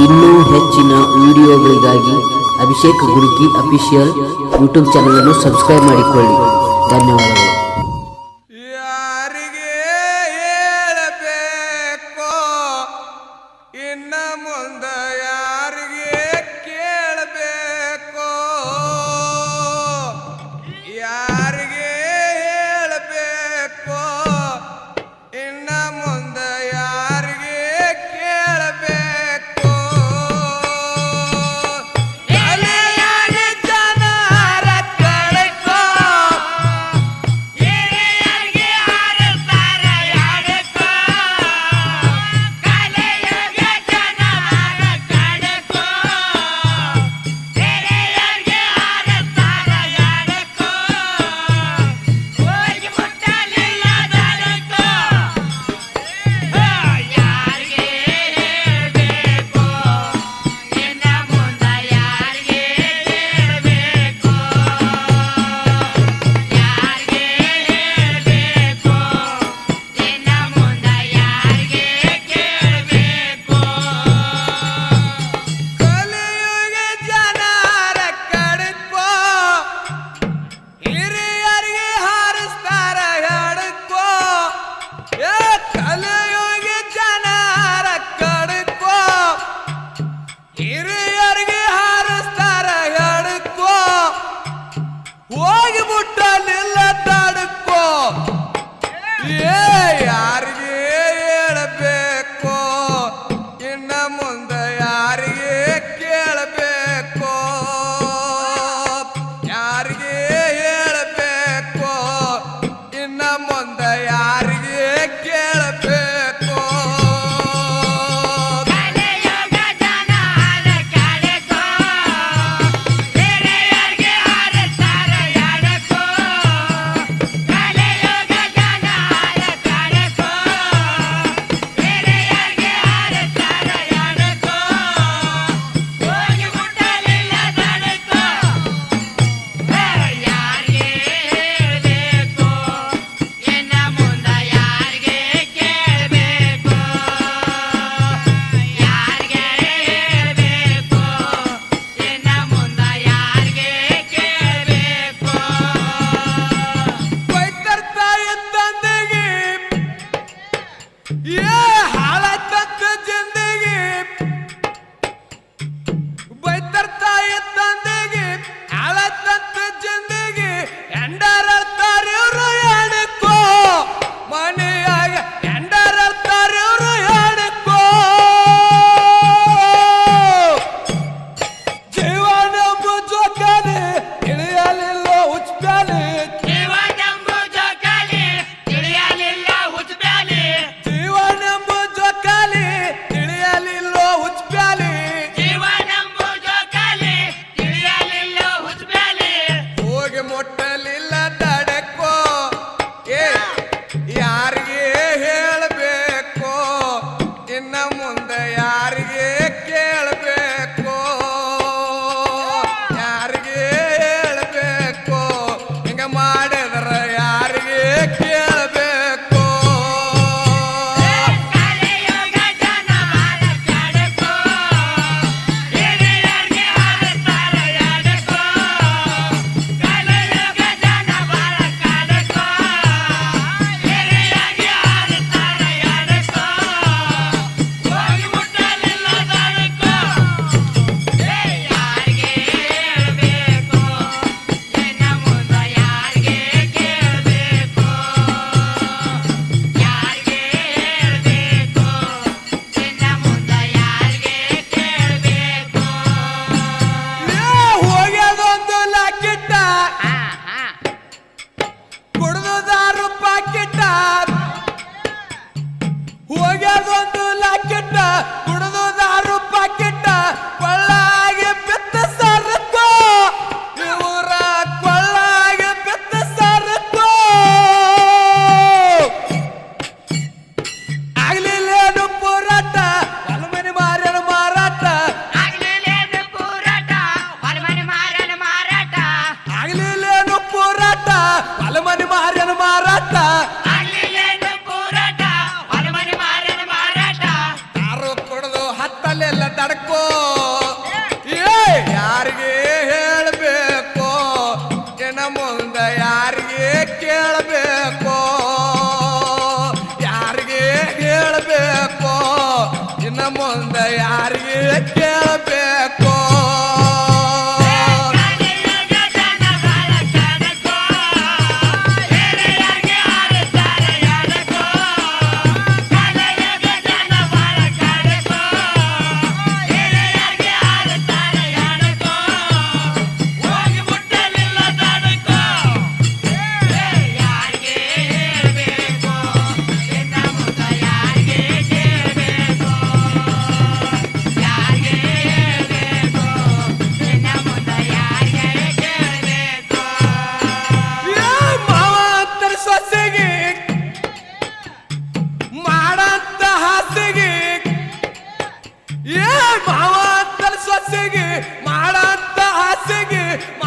ಇನ್ನೂ ಹೆಚ್ಚಿನ ವಿಡಿಯೋಗಳಿಗಾಗಿ ಅಭಿಷೇಕ್ ಗುರುಕಿ ಅಫಿಷಿಯಲ್ ಯೂಟ್ಯೂಬ್ ಚಾನಲನ್ನು ಸಬ್ಸ್ಕ್ರೈಬ್ ಮಾಡಿಕೊಳ್ಳಿ. ಧನ್ಯವಾದಗಳು. ಏ ಅಂತ ಸೊಸೆಗೆ ಹಾಸಿಗೆ ಮಾವನ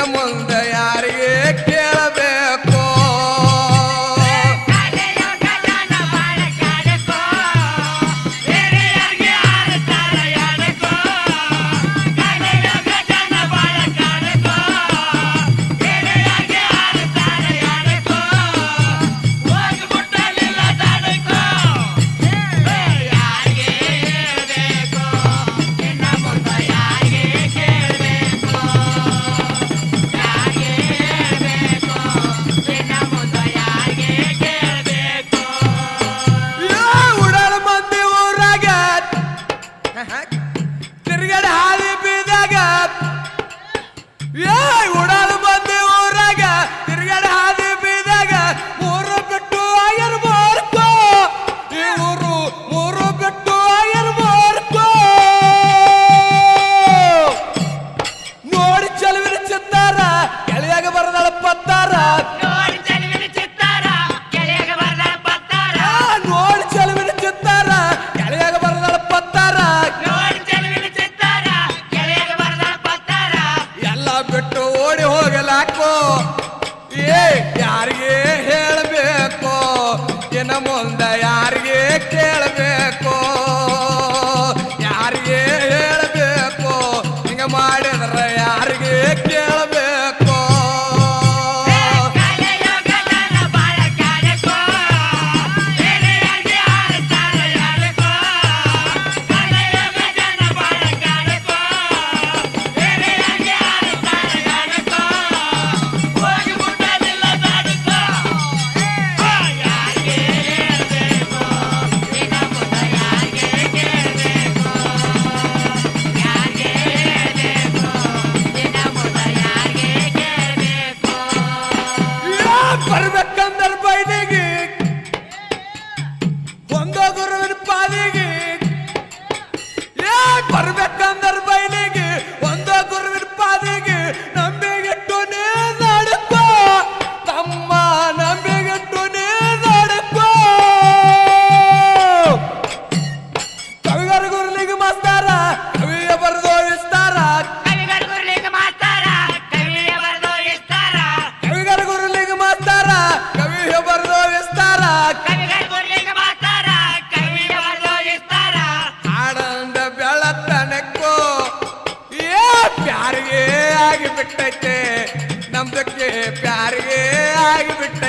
ಇನ್ನು வாழ்விட்ட